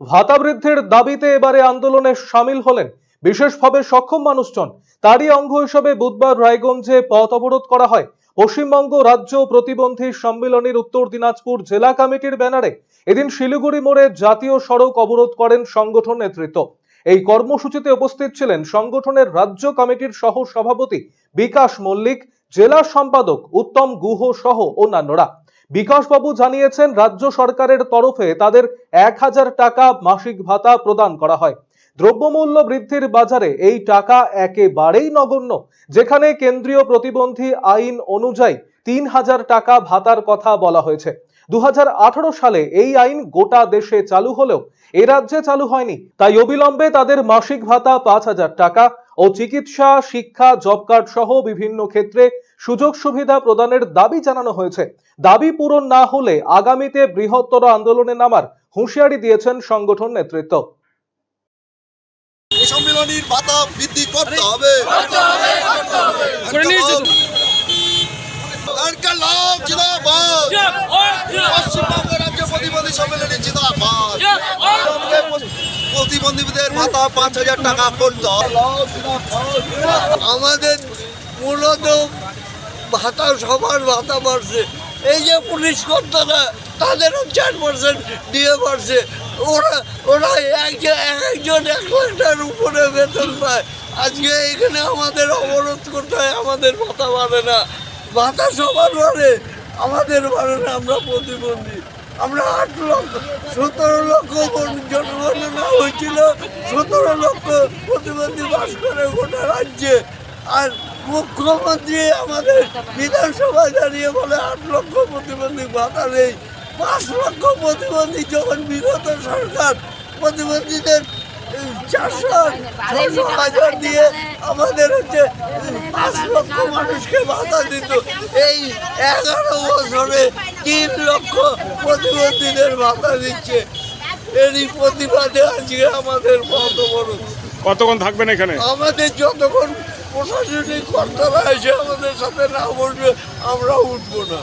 ভাতা বৃদ্ধির দাবিতে এবারে আন্দোলনে সামিল হলেন। বিশেষভাবে সক্ষম মানুষজন। তারই অঙ্গ হিসেবে বুধবার রায়গঞ্জে পথ অবরোধ করা হয়। পশ্চিমবঙ্গ রাজ্য প্রতিবন্ধী সম্মেলনের উত্তর দিনাজপুর জেলা কমিটির ব্যানারে এদিন শিলিগুড়ি মোড়ে জাতীয় সড়ক অবরোধ করেন সংগঠন নেতৃত্ব। এই কর্মসূচিতে উপস্থিত ছিলেন সংগঠনের রাজ্য কমিটির সহ সভাপতি বিকাশ মল্লিক, জেলা সম্পাদক উত্তম গুহ সহ অন্যান্যরা। বিকাশবাবু জানিয়েছেন, রাজ্য সরকারের তরফে তাদের এক হাজার টাকা মাসিক ভাতা প্রদান করা হয়। দ্রব্যমূল্য বৃদ্ধির বাজারে এই টাকা একেবারেই নগণ্য। যেখানে কেন্দ্রীয় প্রতিবন্ধী আইন অনুযায়ী তিন হাজার টাকা ভাতার কথা বলা হয়েছে। দু হাজার আঠারো সালে এই আইন গোটা দেশে চালু হলেও এ রাজ্যে চালু হয়নি। তাই অবিলম্বে তাদের মাসিক ভাতা পাঁচ হাজার টাকা ও চিকিৎসা শিক্ষা জব কার্ড সহ বিভিন্ন ক্ষেত্রে সুযোগ সুবিধা প্রদানের দাবি জানানো হয়েছে। দাবি পূরণ না হলে আগামীতে বৃহত্তর আন্দোলনে নামার হুঁশিয়ারি দিয়েছেন সংগঠন নেতৃত্ব। এই সম্মেলনীর ভাতা বৃদ্ধি করতে হবে করে নিয়েছে তো। ইনকালাব জিন্দাবাদ পশ্চিমবঙ্গ রাজ্য প্রতিবন্ধী সম্মেলনী জিন্দাবাদ প্রতিবন্ধীদের ভাতা পাঁচ হাজার টাকা করতে। আমাদের মূলত ভাতা, সবার ভাতা বাড়ছে। এই যে পুলিশ কর্তারা, তাদেরও চার পার্সেন্ট দিয়ে বাড়ছে। ওরা ওরা একজন এক একজন এক লাখ টাকার উপরে বেতন পায়। আজকে এখানে আমাদের অবরোধ করতে হয়, আমাদের ভাতা বাড়ে না। ভাতা সবার বাড়ে, আমাদের বাড়ে না, আমরা প্রতিবন্ধী। আমরা আট লক্ষ, সতেরো লক্ষ জনগণনা হয়েছিল। সতেরো লক্ষ প্রতিবন্ধী বাস করে গোটা রাজ্যে। আর মুখ্যমন্ত্রী আমাদের বিধানসভায় দাঁড়িয়ে বলে আট লক্ষ প্রতিবন্ধী ভাতা নেই। পাঁচ লক্ষ প্রতিবন্ধী যখন বিগত সরকার প্রতিবন্ধীদের চারশো ছশো হাজার দিয়ে আমাদের হচ্ছে পাঁচ লক্ষ মানুষকে ভাতা দিত। এই এগারো বছরে তিন লক্ষ প্রতিবন্ধীদের ভাতা দিচ্ছে। এরই প্রতিবাদে আজকে আমাদের বড় কতক্ষণ থাকবেন এখানে? আমাদের যতক্ষণ প্রশাসনিক কর্তারা এসে আমাদের সাথে না বসবে আমরা উঠবো না।